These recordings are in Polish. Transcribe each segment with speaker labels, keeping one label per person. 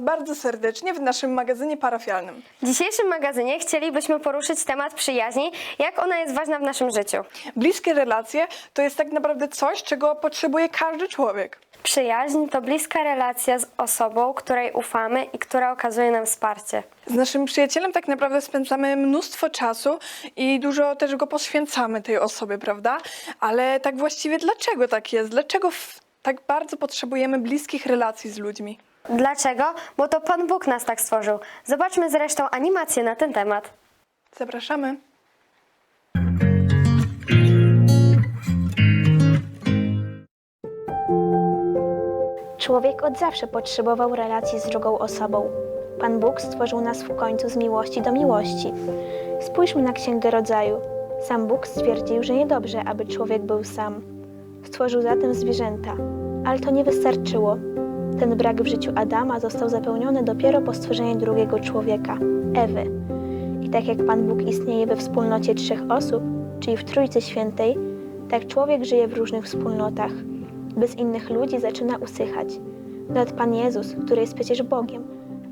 Speaker 1: Was bardzo serdecznie w naszym magazynie parafialnym.
Speaker 2: W dzisiejszym magazynie chcielibyśmy poruszyć temat przyjaźni, jak ona jest ważna w naszym życiu.
Speaker 1: Bliskie relacje to jest tak naprawdę coś, czego potrzebuje każdy człowiek.
Speaker 2: Przyjaźń to bliska relacja z osobą, której ufamy i która okazuje nam wsparcie.
Speaker 1: Z naszym przyjacielem tak naprawdę spędzamy mnóstwo czasu i dużo też go poświęcamy tej osobie, prawda? Ale tak właściwie dlaczego tak jest? Dlaczego tak bardzo potrzebujemy bliskich relacji z ludźmi?
Speaker 2: Dlaczego? Bo to Pan Bóg nas tak stworzył. Zobaczmy zresztą animację na ten temat.
Speaker 1: Zapraszamy.
Speaker 3: Człowiek od zawsze potrzebował relacji z drugą osobą. Pan Bóg stworzył nas w końcu z miłości do miłości. Spójrzmy na Księgę Rodzaju. Sam Bóg stwierdził, że niedobrze, aby człowiek był sam. Stworzył zatem zwierzęta, ale to nie wystarczyło. Ten brak w życiu Adama został zapełniony dopiero po stworzeniu drugiego człowieka Ewy. I tak jak Pan Bóg istnieje we wspólnocie trzech osób, czyli w Trójcy Świętej, tak człowiek żyje w różnych wspólnotach. Bez innych ludzi zaczyna usychać. Nawet Pan Jezus, który jest przecież Bogiem,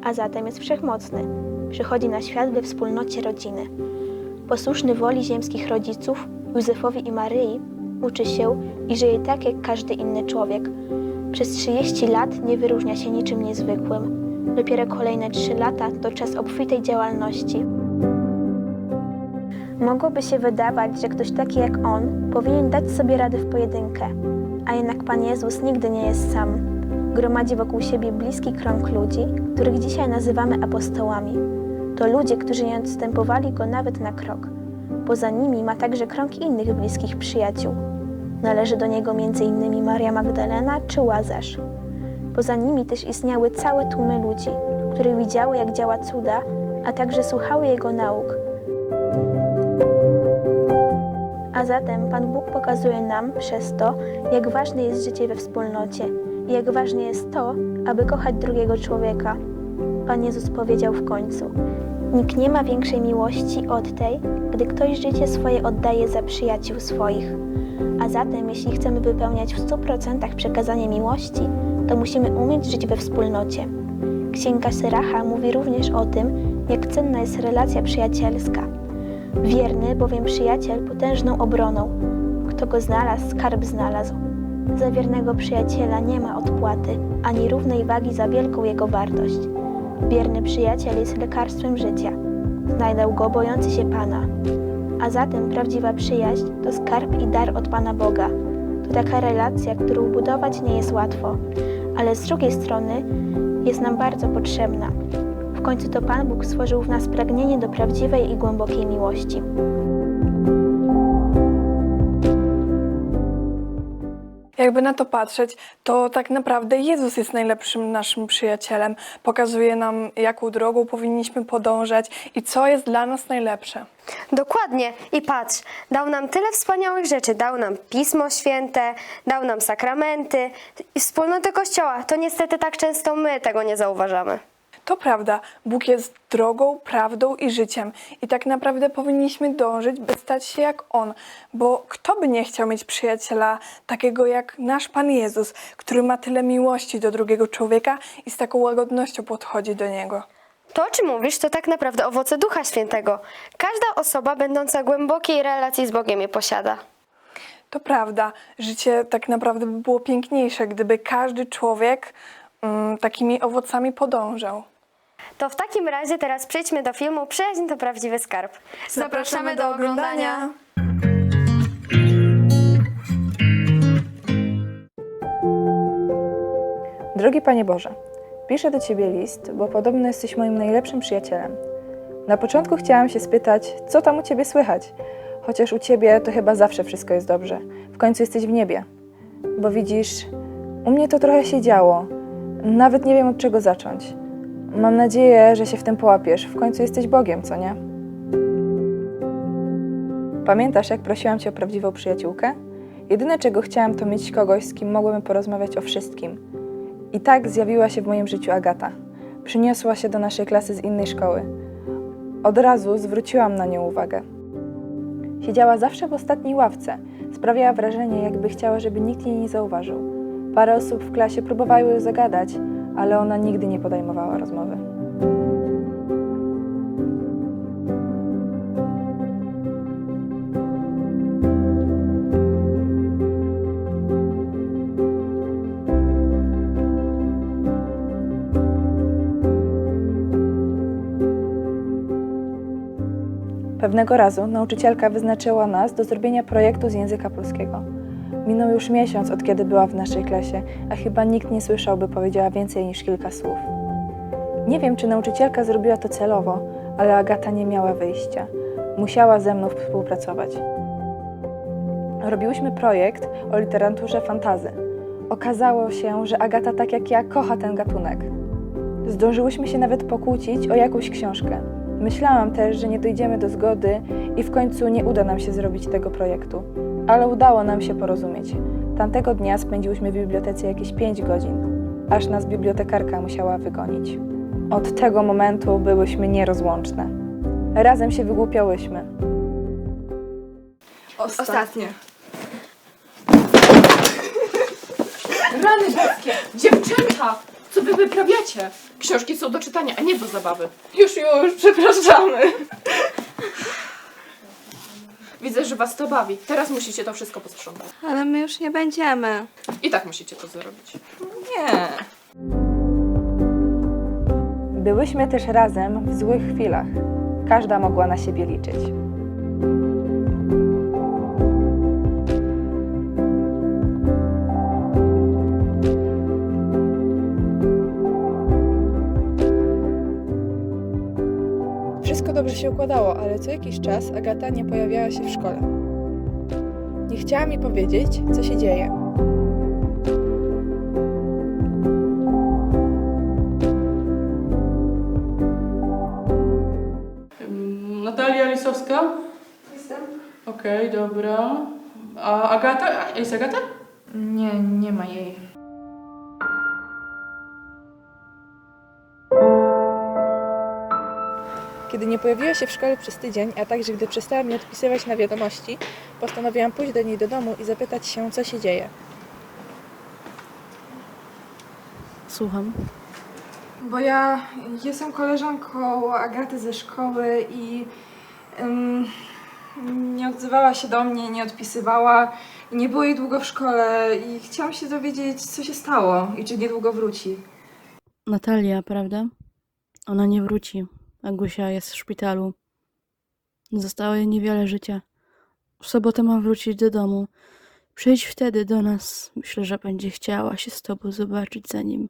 Speaker 3: a zatem jest wszechmocny, przychodzi na świat we wspólnocie rodziny. Posłuszny woli ziemskich rodziców, Józefowi i Maryi, uczy się i żyje tak jak każdy inny człowiek. Przez 30 lat nie wyróżnia się niczym niezwykłym. Dopiero kolejne 3 lata to czas obfitej działalności. Mogłoby się wydawać, że ktoś taki jak on powinien dać sobie radę w pojedynkę, a jednak Pan Jezus nigdy nie jest sam. Gromadzi wokół siebie bliski krąg ludzi, których dzisiaj nazywamy apostołami. To ludzie, którzy nie odstępowali go nawet na krok. Poza nimi ma także krąg innych bliskich przyjaciół. Należy do niego m.in. Maria Magdalena czy Łazarz. Poza nimi też istniały całe tłumy ludzi, które widziały, jak działa cuda, a także słuchały jego nauk, a zatem Pan Bóg pokazuje nam przez to, jak ważne jest życie we wspólnocie i jak ważne jest to, aby kochać drugiego człowieka. Pan Jezus powiedział w końcu: Nikt nie ma większej miłości od tej, gdy ktoś życie swoje oddaje za przyjaciół swoich. Zatem, jeśli chcemy wypełniać w 100% przekazanie miłości, to musimy umieć żyć we wspólnocie. Księga Syracha mówi również o tym, jak cenna jest relacja przyjacielska. Wierny, bowiem przyjaciel potężną obroną. Kto go znalazł, skarb znalazł. Za wiernego przyjaciela nie ma odpłaty, ani równej wagi za wielką jego wartość. Wierny przyjaciel jest lekarstwem życia. Znajdą go bojący się Pana. A zatem prawdziwa przyjaźń to skarb i dar od Pana Boga. To taka relacja, którą budować nie jest łatwo, ale z drugiej strony jest nam bardzo potrzebna. W końcu to Pan Bóg stworzył w nas pragnienie do prawdziwej i głębokiej miłości.
Speaker 1: Jakby na to patrzeć, to tak naprawdę Jezus jest najlepszym naszym przyjacielem. Pokazuje nam, jaką drogą powinniśmy podążać i co jest dla nas najlepsze.
Speaker 2: Dokładnie. I patrz, dał nam tyle wspaniałych rzeczy. Dał nam Pismo Święte, dał nam sakramenty i wspólnotę Kościoła. To niestety tak często my tego nie zauważamy.
Speaker 1: To prawda, Bóg jest drogą, prawdą i życiem. I tak naprawdę powinniśmy dążyć, by stać się jak On. Bo kto by nie chciał mieć przyjaciela takiego jak nasz Pan Jezus, który ma tyle miłości do drugiego człowieka i z taką łagodnością podchodzi do niego.
Speaker 2: To, o czym mówisz, to tak naprawdę owoce Ducha Świętego. Każda osoba będąca głębokiej relacji z Bogiem je posiada.
Speaker 1: To prawda, życie tak naprawdę by było piękniejsze, gdyby każdy człowiek mm, takimi owocami podążał.
Speaker 2: To w takim razie teraz przejdźmy do filmu Przyjaźń to prawdziwy skarb.
Speaker 1: Zapraszamy do oglądania.
Speaker 4: Drogi Panie Boże, piszę do Ciebie list, bo podobno jesteś moim najlepszym przyjacielem. Na początku chciałam się spytać, co tam u Ciebie słychać, chociaż u Ciebie to chyba zawsze wszystko jest dobrze. W końcu jesteś w niebie. Bo widzisz, u mnie to trochę się działo. Nawet nie wiem od czego zacząć. Mam nadzieję, że się w tym połapiesz. W końcu jesteś Bogiem, co nie? Pamiętasz, jak prosiłam Cię o prawdziwą przyjaciółkę? Jedyne, czego chciałam, to mieć kogoś, z kim mogłabym porozmawiać o wszystkim. I tak zjawiła się w moim życiu Agata. Przyniosła się do naszej klasy z innej szkoły. Od razu zwróciłam na nią uwagę. Siedziała zawsze w ostatniej ławce. Sprawiała wrażenie, jakby chciała, żeby nikt jej nie zauważył. Parę osób w klasie próbowało ją zagadać, ale ona nigdy nie podejmowała rozmowy. Pewnego razu nauczycielka wyznaczyła nas do zrobienia projektu z języka polskiego. Minął już miesiąc, od kiedy była w naszej klasie, a chyba nikt nie słyszał, by powiedziała więcej niż kilka słów. Nie wiem, czy nauczycielka zrobiła to celowo, ale Agata nie miała wyjścia. Musiała ze mną współpracować. Robiłyśmy projekt o literaturze fantazy. Okazało się, że Agata, tak jak ja, kocha ten gatunek. Zdążyłyśmy się nawet pokłócić o jakąś książkę. Myślałam też, że nie dojdziemy do zgody i w końcu nie uda nam się zrobić tego projektu. Ale udało nam się porozumieć. Tamtego dnia spędziłyśmy w bibliotece jakieś 5 godzin, aż nas bibliotekarka musiała wygonić. Od tego momentu byłyśmy nierozłączne. Razem się wygłupiałyśmy.
Speaker 1: Ostatnie.
Speaker 5: Rany boskie! Dziewczęta! Co wy wyprawiacie? Książki są do czytania, a nie do zabawy.
Speaker 1: Już, już, przepraszamy.
Speaker 5: Widzę, że was to bawi. Teraz musicie to wszystko posprzątać.
Speaker 2: Ale my już nie będziemy.
Speaker 5: I tak musicie to zrobić.
Speaker 1: Nie.
Speaker 4: Byłyśmy też razem w złych chwilach. Każda mogła na siebie liczyć. Dobrze się układało, ale co jakiś czas Agata nie pojawiała się w szkole. Nie chciała mi powiedzieć, co się dzieje.
Speaker 6: Mm, Natalia Lisowska? Jestem. Okej, dobra. A Agata? Jest Agata?
Speaker 4: Nie, nie ma jej. Kiedy nie pojawiła się w szkole przez tydzień, a także gdy przestała mi odpisywać na wiadomości, postanowiłam pójść do niej do domu i zapytać się, co się dzieje.
Speaker 7: Słucham.
Speaker 1: Bo ja jestem koleżanką Agaty ze szkoły i ym, nie odzywała się do mnie, nie odpisywała. Nie było jej długo w szkole i chciałam się dowiedzieć, co się stało i czy niedługo wróci.
Speaker 7: Natalia, prawda? Ona nie wróci. Agusia jest w szpitalu. Zostało jej niewiele życia. W sobotę ma wrócić do domu. Przyjdź wtedy do nas. Myślę, że będzie chciała się z tobą zobaczyć zanim.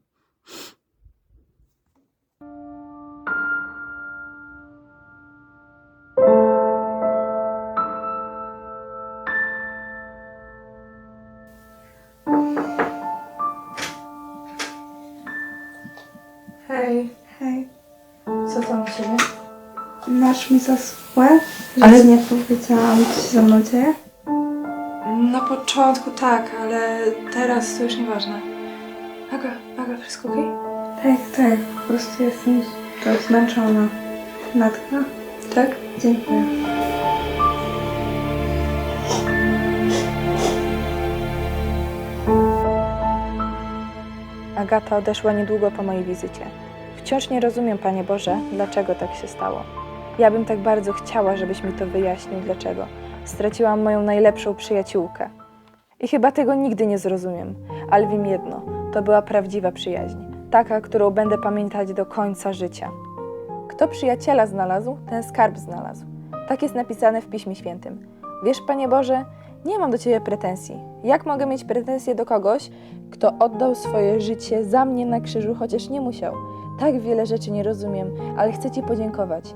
Speaker 8: Masz mi za złe, że
Speaker 1: Ale-
Speaker 8: nie powiedziałam, co się ze mną dzieje?
Speaker 1: Na początku tak, ale teraz to już nieważne. Aga, Aga, wszystko okej?
Speaker 8: Tak, tak, po prostu jestem trochę zmęczona. Natka?
Speaker 1: Tak?
Speaker 8: Dziękuję.
Speaker 4: Agata odeszła niedługo po mojej wizycie. Wciąż nie rozumiem, Panie Boże, dlaczego tak się stało. Ja bym tak bardzo chciała, żebyś mi to wyjaśnił, dlaczego. Straciłam moją najlepszą przyjaciółkę. I chyba tego nigdy nie zrozumiem, ale wiem jedno: to była prawdziwa przyjaźń. Taka, którą będę pamiętać do końca życia. Kto przyjaciela znalazł, ten skarb znalazł. Tak jest napisane w Piśmie Świętym. Wiesz, Panie Boże, nie mam do Ciebie pretensji. Jak mogę mieć pretensje do kogoś, kto oddał swoje życie za mnie na krzyżu, chociaż nie musiał? Tak wiele rzeczy nie rozumiem, ale chcę Ci podziękować,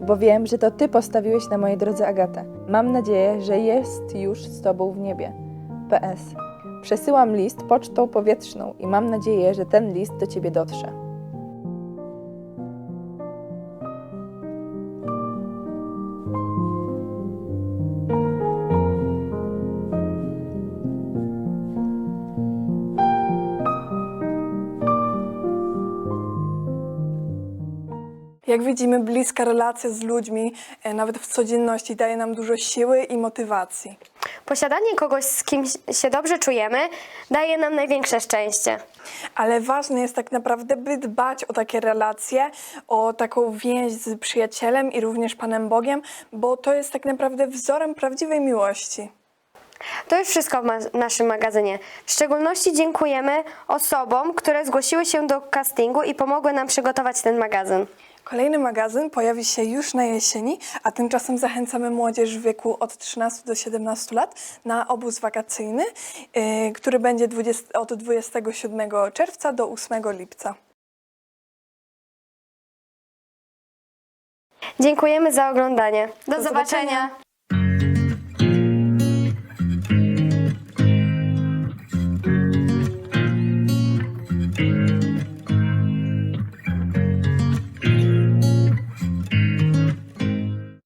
Speaker 4: bo wiem, że to Ty postawiłeś na mojej drodze Agatę. Mam nadzieję, że jest już z Tobą w niebie. PS. Przesyłam list pocztą powietrzną i mam nadzieję, że ten list do Ciebie dotrze.
Speaker 1: Jak widzimy, bliska relacja z ludźmi, e, nawet w codzienności, daje nam dużo siły i motywacji.
Speaker 2: Posiadanie kogoś, z kim się dobrze czujemy, daje nam największe szczęście.
Speaker 1: Ale ważne jest tak naprawdę, by dbać o takie relacje, o taką więź z przyjacielem i również Panem Bogiem, bo to jest tak naprawdę wzorem prawdziwej miłości.
Speaker 2: To już wszystko w ma- naszym magazynie. W szczególności dziękujemy osobom, które zgłosiły się do castingu i pomogły nam przygotować ten magazyn.
Speaker 1: Kolejny magazyn pojawi się już na jesieni, a tymczasem zachęcamy młodzież w wieku od 13 do 17 lat na obóz wakacyjny, yy, który będzie 20, od 27 czerwca do 8 lipca.
Speaker 2: Dziękujemy za oglądanie. Do,
Speaker 1: Do
Speaker 2: zobaczenia.
Speaker 1: zobaczenia.